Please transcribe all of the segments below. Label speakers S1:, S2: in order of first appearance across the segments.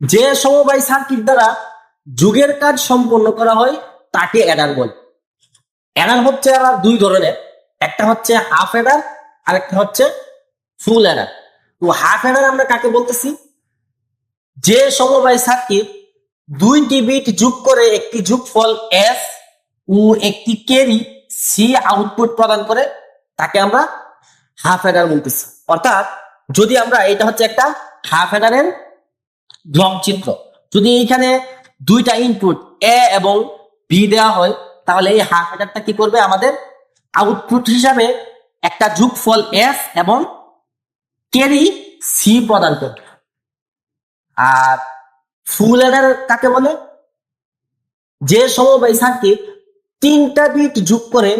S1: যে সমবায় সার্কিট দ্বারা যুগের কাজ সম্পন্ন করা হয়, তাকে অ্যাডার বলে। অ্যাডার হচ্ছে আবার দুই ধরনের। একটা হচ্ছে হাফ অ্যাডার আর একটা হচ্ছে ফুল অ্যাডার। তো হাফ অ্যাডার আমরা কাকে বলতেছি? যে সমবায় সার্কিট দুইটি বিট যোগ করে একটি যোগফল এস ও একটি কেরি সি আউটপুট প্রদান করে, তাকে আমরা হাফ অ্যাডার বলতেছি। অর্থাৎ যদি আমরা, এটা হচ্ছে একটা হাফ অ্যাডারের ব্লক চিত্র যদি এইখানে দুইটা ইনপুট এ এবং বি দেওয়া হয়, তাহলে এই হাফ অ্যাডারটা কি করবে? আমাদের আউটপুট হিসাবে একটা যোগফল এস এবং কেরি সি প্রদান করবে। আর ফুল অ্যাডার কাকে বলে? যে সমবায় সার্কিট তিনটা বিট যোগ করে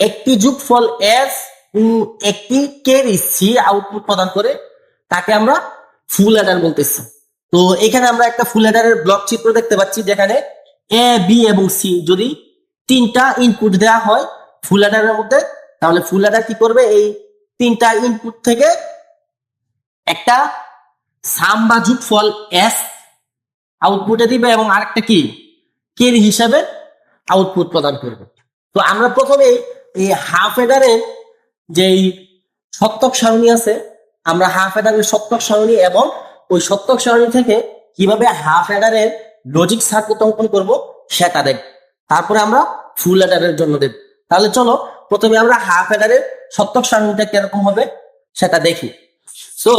S1: একটি যোগফল এস একটি কেরি সি আউটপুট প্রদান করে, তাকে আমরা ফুল এডার বলতেছি। তো এখানে আমরা একটা ফুল অ্যাডারের ব্লক চিত্র দেখতে পাচ্ছি, যেখানে এ বি এবং সি যদি তিনটা ইনপুট দেওয়া হয় ফুল অ্যাডারের মধ্যে, তাহলে ফুল অ্যাডার কি করবে? এই তিনটা ইনপুট থেকে একটা সাম বা যোগফল এস আউটপুটে দিবে এবং আরেকটা কি? কেরি হিসাবে আউটপুট প্রদান করবে। তো আমরা প্রথমে এই হাফ এডারের যেই সত্যক সারণী আছে, আমরা হাফ এডারের সত্যক সারণী এবং ওই সত্যক সারণী থেকে কীভাবে হাফ এডারের লজিক সার্কিট অঙ্কন করব সেটা দেখ। তারপরে আমরা ফুল এডারের জন্য দেব। তাহলে চলো, প্রথমে আমরা হাফ এডারের সত্যক সারণীটা কীরকম হবে সেটা দেখি। সো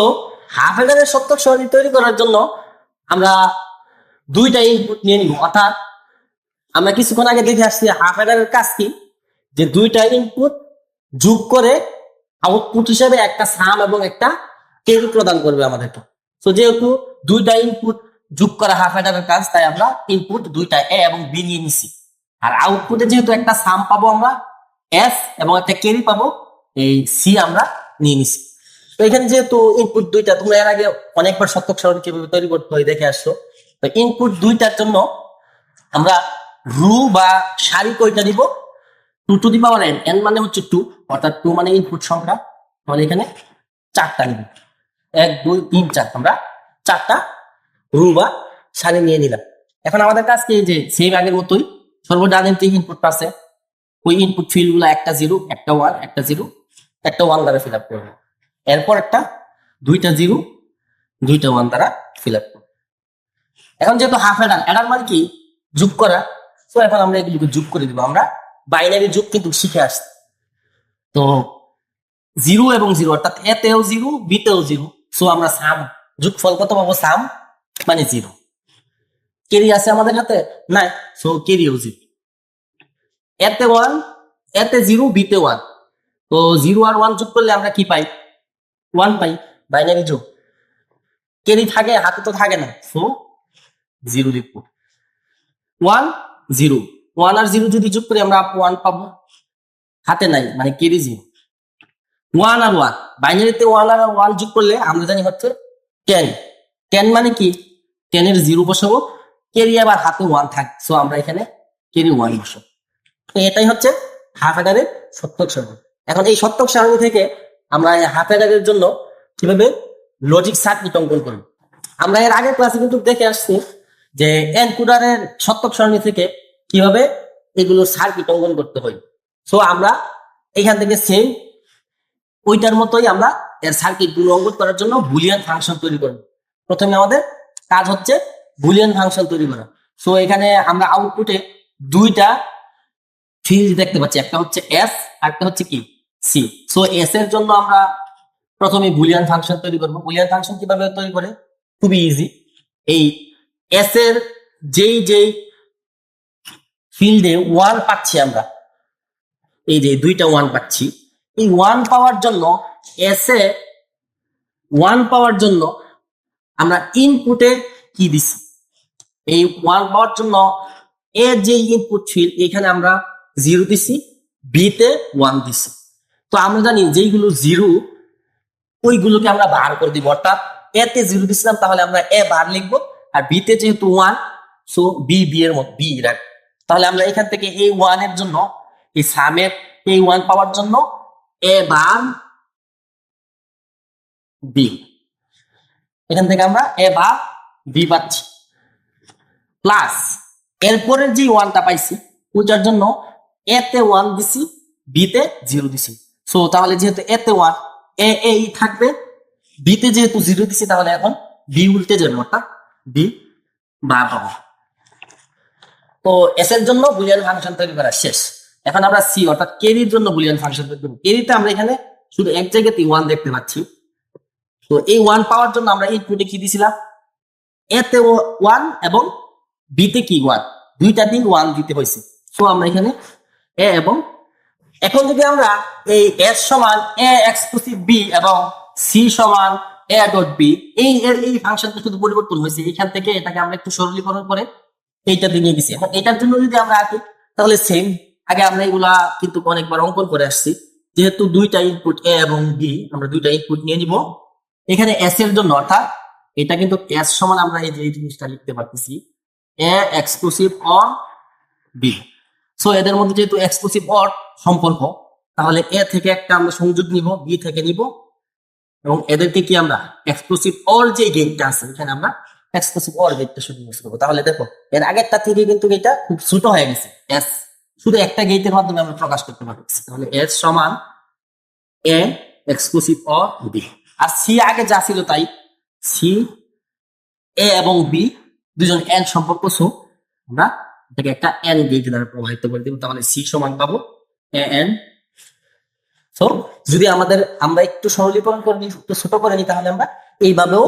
S1: হাফ এডারের সত্যক সারণী তৈরি করার জন্য আমরা দুইটা ইনপুট নিয়ে নিব। অর্থাৎ আমরা কিছুক্ষণ আগে দেখে আসছি হাফ এডারের কাজ কি? যে দুইটা ইনপুট যোগ করে আউটপুট হিসেবে একটা সাম এবং একটা কেরি প্রদান করবে আমাদেরকে। তো যেহেতু দুইটা ইনপুট যোগ করা হাফ এডারের কাজ তাই আমরা ইনপুট দুইটা এ এবং বি নিয়ে নিছি। আর আউটপুটে যেহেতু একটা সাম পাবো আমরা এস এবং একটা কেরি পাবো, এই সি আমরা নিয়ে নিছি। তো এখানে যেহেতু ইনপুট দুইটা, তোমরা এর আগে অনেকবার সত্যক সারণী কীভাবে তৈরি করতে হয় দেখে আসছো। তো ইনপুট দুইটার জন্য আমরা রু বা সারি কয়টা দিব? Two to the power N N মানে হচ্ছে টু অর্থাৎ টু মানে ইনপুট সংখ্যা, তাহলে এখানে চারটা নিব। এক, দুই, তিন, চার। আমরা চারটা রু বা সারি নিয়ে নিলাম। এখন আমাদের কাজ কি? যে সেম আগের মতোই সর্বডানের যে ইনপুট আছে। ওই ইনপুট ফিল্ডগুলো একটা জিরো একটা ওয়ান একটা জিরো একটা ওয়ান দ্বারা ফিল আপ করব। এরপর একটা দুইটা জিরো দুইটা ওয়ান দ্বারা ফিল আপ করব। এখন যেহেতু হাফ অ্যাডার অ্যাডার মানে কি? যোগ করা। তো এখন আমরা এগুলোকে যোগ করে দিব। আমরা বাইনারি যোগ কিন্তু শিখে আসছি। তো জিরো এবং জিরো অর্থাৎ এতেও জিরো বিতেও জিরো সো আমরা সাম। যোগফল কত পাবো? সাম? মানে জিরো। কেরি আছে আমাদের হাতে? নাই। সো কেরিও জিরো। এতে ওয়ান এতে জিরো, বিতে ওয়ান তো জিরো আর ওয়ান যোগ করলে আমরা কি পাই? ওয়ান পাই। বাইনারি যোগ। কেরি থাকে, হাতে তো থাকে না। সো জিরো লিখব। One zero. ওয়ান আর জিরো যদি যোগ করি, আমরা ওয়ান পাবো। হাতে নাই মানে কেরি জিরো। ওয়ান আর ওয়ান। বাইনারিতে ওয়ান আর ওয়ান যোগ করলে আমরা জানি হচ্ছে টেন টেন মানে কি? টেনের জিরো বসাবো। কেরি আবার হাতে ওয়ান থাকে। সো আমরা এখানে কেরি ওয়ান বসাবো। তো এটাই হচ্ছে হাফ এডারের সত্যক সারণী। এখন এই সত্যক সারণী থেকে আমরা হাফ এডারের জন্য কীভাবে লজিক সার্কিট অঙ্কন করব? আমরা এর আগের ক্লাসে কিন্তু দেখে আসছি যে এনকোডারের সত্যক সারণী থেকে কীভাবে এগুলো সার্কিট অঙ্কন করতে হয়। সো আমরা এখান থেকে সেম ওইটার মতোই আমরা এর সার্কিট অঙ্কন করার জন্য বুলিয়ান ফাংশন তৈরি করব। প্রথমে আমাদের কাজ হচ্ছে বুলিয়ান ফাংশন তৈরি করা। সো এখানে আমরা আউটপুটে দুইটা ফিল্ড দেখতে পাচ্ছি। একটা হচ্ছে এস একটা হচ্ছে কি? সি সো এস এর জন্য আমরা প্রথমে বুলিয়ান ফাংশন তৈরি করব। বুলিয়ান ফাংশন কীভাবে তৈরি করে? খুবই ইজি এই এস এর যেই যেই ফিল্ডে ওয়ান পাচ্ছি আমরা, এই যে দুইটা ওয়ান পাচ্ছি এই ওয়ান পাওয়ার জন্য এস এ ওয়ান পাওয়ার জন্য আমরা ইনপুটে কি দিছি? এই ওয়ান পাওয়ার জন্য এ যে ইনপুট ফিল্ড এখানে আমরা জিরো দিছি বি তে ওয়ান দিছি। তো আমরা জানি যেইগুলো জিরো ওইগুলোকে আমরা বার করে দিব। অর্থাৎ এতে জিরো দিছিলাম, তাহলে আমরা এ বার লিখব, আর বি তে যেহেতু ওয়ান সো বি বি এর মতো বি রাখ তাহলে আমরা এখান থেকে এই ওয়ানের জন্য, এই সামের এই ওয়ান পাওয়ার জন্য এ বার বি এখান থেকে আমরা এ বার বি পাচ্ছি। প্লাস এরপরের যে ওয়ানটা পাইছি ওইটার জন্য এ তে ওয়ান দিছি বি তে জিরো দিছি। সো তাহলে যেহেতু এ তে ওয়ান এ এই থাকবে বি তে যেহেতু জিরো দিছি, তাহলে এখন বি উল্টে যাবে, অর্থাৎ বি বার হবে। তো এস এর জন্য বুলিয়ান ফাংশন তৈরি করা শেষ। এখন আমরা সি অর্থাৎ কেরির জন্য বুলিয়ান ফাংশন তৈরি করব। কেরিতে আমরা এখানে শুধু এক জায়গাতে ওয়ান দেখতে পাচ্ছি। তো এই ওয়ান পাওয়ার জন্য আমরা ইনপুটে কি দিছিলাম? এতে ওয়ান এবং বিতে কি ওয়ান দুইটা দিন ওয়ান দিতে হয়েছে। সো আমরা এখানে এ এবং এখন যদি আমরা এই এস সমান এ এক্সক্লুসিভ বি এবং সি সমান এ ডট বি এই এর এই ফাংশনটা শুধু পরিবর্তন হয়েছে। এখান থেকে এটাকে আমরা একটু সরলীকরণ করে এইটা দিয়ে গেছি এখন এটার জন্য যদি আমরা আঁকি, তাহলে সেম আগে আমরা এগুলা কিন্তু অনেকবার অঙ্কন করে আসছি। যেহেতু দুইটা ইনপুট এ এবং বি আমরা দুইটা ইনপুট নিয়ে নিব। এখানে এস এর জন্য, অর্থাৎ এটা কিন্তু এস সমান আমরা এই যে জিনিসটা লিখতে পারতেছি। A exclusive or B so এদের মধ্যে যেহেতু এক্সক্লুসিভ অর সম্পর্ক, তাহলে এ থেকে একটা আমরা সংযোগ নিব বি থেকে নিব। এবং এদেরকে কি আমরা? এক্সক্লুসিভ অর যে গেটটা আছে, এখানে আমরা এক্সক্লুসিভ অর গেটটা শুধু করব। তাহলে দেখো, এর আগেরটা থেকে কিন্তু এটা খুব ছোট হয়ে গেছে এস শুধু একটা গেইটের মাধ্যমে আমরা প্রকাশ করতে পারতেছি তাহলে এস সমান এ এক্সক্লুসিভ অর বি। আর সি আগে যা ছিল তাই। সি, এ এবং বি দুজন এন সম্পর্ক, সো আমরা এটাকে একটা এন গেট দ্বারা প্রবাহিত করে দেবো। তাহলে সি সমান পাবো এ এন। সো যদি আমাদের, আমরা একটু সরলীকরণ করে নিই, একটু ছোট করে নিই, তাহলে আমরা এইভাবেও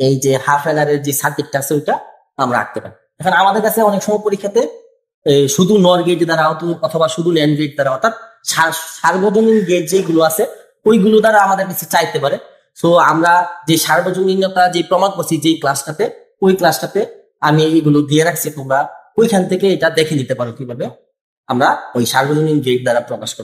S1: এই যে হাফ এনারের যে সার্কিটটা আছে, ওইটা আমরা আঁকতে পারি। এখন আমাদের কাছে অনেক সময় পরীক্ষাতে শুধু নর গেট দ্বারা অথ- অথবা শুধু ল্যান্ড গেট দ্বারা, অর্থাৎ সার- সার্বজনীন গেট যেগুলো আছে, ওইগুলো দ্বারা আমাদের কাছে চাইতে পারে। সো আমরা যে সার্বজনীনতা যে প্রমাণ করছি যে ক্লাসটাতে ওই ক্লাসটাতে আমি এইগুলো দিয়ে রাখছি, তোমরা ওইখান থেকে এটা দেখে নিতে পারো কীভাবে আমরা ওই সার্বজনীন গেট দ্বারা প্রকাশ করব।